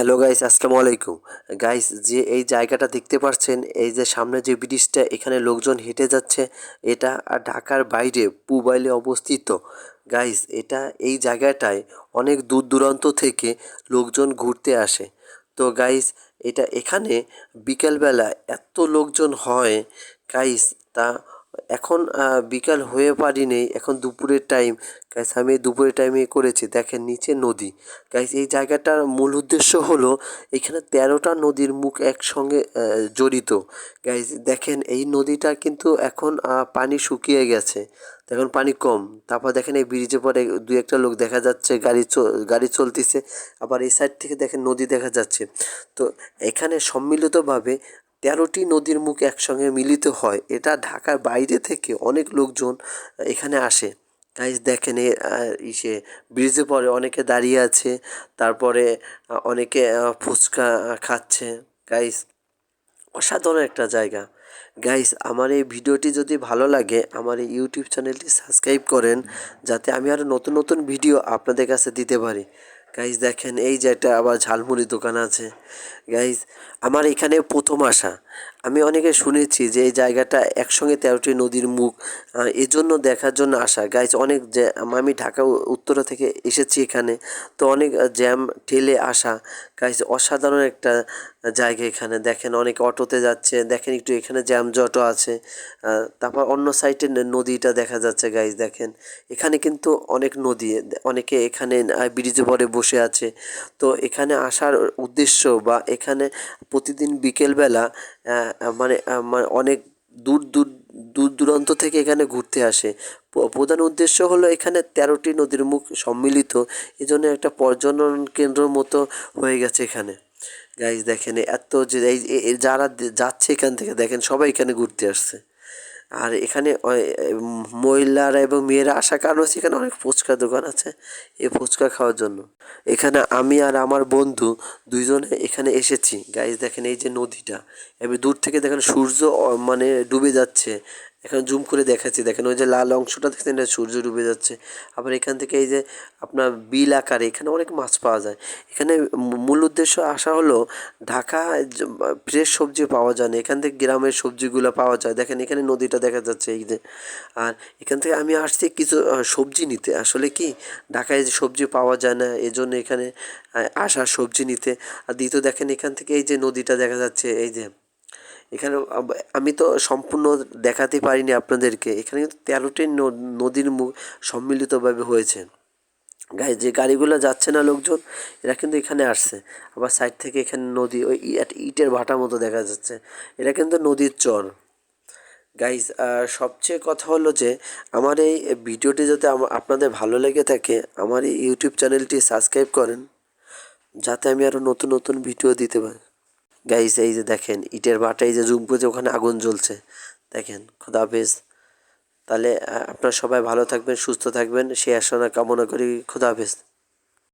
Hello guys, আসসালামু আলাইকুম। Guys, যে এই জায়গাটা দেখতে পাচ্ছেন, এই যে সামনে যে ব্রিজটা, এখানে লোকজন হেঁটে যাচ্ছে। এটা ঢাকার বাইরে, পুবাইলে অবস্থিত। গাইস, এটা এই জায়গাটায় অনেক দূর দূরান্ত থেকে লোকজন ঘুরতে আসে। তো গাইস, এটা এখানে বিকেলবেলা এত লোকজন হয়, গাইস, তা এখন বিকাল হয়ে পারিনি এখন দুপুরের টাইম গাইস আমি দুপুরের টাইমে করেছি। দেখেন, নিচে নদী। গাইস এই জায়গাটার মূল উদ্দেশ্য হলো, এখানে তেরোটা নদীর মুখ একসঙ্গে জড়িত। গাইস দেখেন, এই নদীটা কিন্তু এখন পানি শুকিয়ে গেছে। এখন পানি কম। তারপর দেখেন, এই ব্রিজে পরে দুই একটা লোক দেখা যাচ্ছে, গাড়ি গাড়ি চলতেছে। আবার এই সাইড থেকে দেখেন, নদী দেখা যাচ্ছে। তো এখানে সম্মিলিতভাবে তেরোটি নদীর মুখ একসঙ্গে মিলিত হয়। এটা ঢাকার বাইরে থেকে অনেক লোকজন এখানে আসে। গাইজ দেখেন ইসে ব্রিজে পরে অনেকে দাঁড়িয়ে আছে, তারপরে অনেকে ফুচকা খাচ্ছে। গাইজ অসাধারণ একটা জায়গা। গাইস আমার এই ভিডিওটি যদি ভালো লাগে, আমার এই ইউটিউব চ্যানেলটি সাবস্ক্রাইব করেন, যাতে আমি আরও নতুন নতুন ভিডিও আপনাদের কাছে দিতে পারি। গাইস দেখেন, এই যে একটা আবার ঝালমুড়ি দোকান আছে। গাইস আমার এখানে প্রথম আসা। আমি অনেকে শুনেছি যে এই জায়গাটা একসঙ্গে তেরোটি নদীর মুখ এজন্য দেখার জন্য আসা। গাইজ অনেক যে আমি ঢাকা উত্তরা থেকে এসেছি এখানে, তো অনেক জ্যাম ঠেলে আসা। গাইজ অসাধারণ একটা জায়গা এখানে। দেখেন, অনেক অটোতে যাচ্ছে। দেখেন, একটু এখানে জ্যাম জটও আছে। তারপর অন্য সাইডে নদীটা দেখা যাচ্ছে গাইস দেখেন। এখানে কিন্তু অনেক নদী, অনেকে এখানে ব্রিজে পরে বসে আছে। তো এখানে আসার উদ্দেশ্য বা এখানে প্রতিদিন বিকেলবেলা মানে মানে অনেক দূর দূর দূর দূরান্ত থেকে এখানে ঘুরতে আসে। প্রধান উদ্দেশ্য হলো এখানে তেরোটি নদীর মুখ সম্মিলিত। এই জন্য একটা পর্যটন কেন্দ্রের মতো হয়ে গেছে এখানে। গাইজ দেখেন এত যে এই, যারা যাচ্ছে এখান থেকে, দেখেন সবাই এখানে ঘুরতে আসছে। আর এখানে মহিলারা এবং মেয়েরা আসার কারণ হচ্ছে এখানে অনেক ফুচকা দোকান আছে এই ফুচকা খাওয়ার জন্য। এখানে আমি আর আমার বন্ধু দুইজনে এখানে এসেছি। গাইজ দেখেন এই যে নদীটা। এবার দূর থেকে দেখেন সূর্য মানে ডুবে যাচ্ছে। এখানে জুম করে দেখাচ্ছি। দেখেন ওই যে লাল অংশটা দেখছেন, এটা সূর্য ডুবে যাচ্ছে। আবার এখান থেকে এই যে আপনার বিল আকারে এখানে অনেক মাছ পাওয়া যায়। এখানে মূল উদ্দেশ্য আসা হলো ঢাকা ফ্রেশ সবজি পাওয়া যায় না। এখান থেকে গ্রামের সবজিগুলো পাওয়া যায়। দেখেন এখানে নদীটা দেখা যাচ্ছে এই যে। আর এখান থেকে আমি আসছি কিছু সবজি নিতে। আসলে কি? ঢাকায় যে সবজি পাওয়া যায় না, এজন্য এখানে আসা সবজি নিতে। আর দ্বিতীয় দেখেন এখান থেকে এই যে নদীটা দেখা যাচ্ছে, এই যে এখানে আমি তো সম্পূর্ণ দেখাতে পারিনি আপনাদেরকে। এখানে কিন্তু তেরোটি নদীর মুখ সম্মিলিতভাবে হয়েছে। গায়ে যে গাড়িগুলো যাচ্ছে না লোকজন, এরা কিন্তু এখানে আসছে। আবার সাইড থেকে এখানে নদী, ওই ইটের ভাটা মতো দেখা যাচ্ছে। এটা কিন্তু নদীর চর। গাইজ সবচেয়ে কথা হলো যে, আমার এই ভিডিওটি যাতে আপনাদের ভালো লেগে থাকে, আমার এই ইউটিউব চ্যানেলটি সাবস্ক্রাইব করেন। যাতে আমি আরও নতুন নতুন ভিডিও দিতে পারি। গাইজ এই যে দেখেন, ইটের ভাটা এই যে জুম করে ওখানে আগুন জ্বলছে। দেখেন, খোদা হাফেজ। তাহলে আপনারা সবাই ভালো থাকবেন, সুস্থ থাকবেন সে আসনা কামনা করি, খোদা হাফেজ।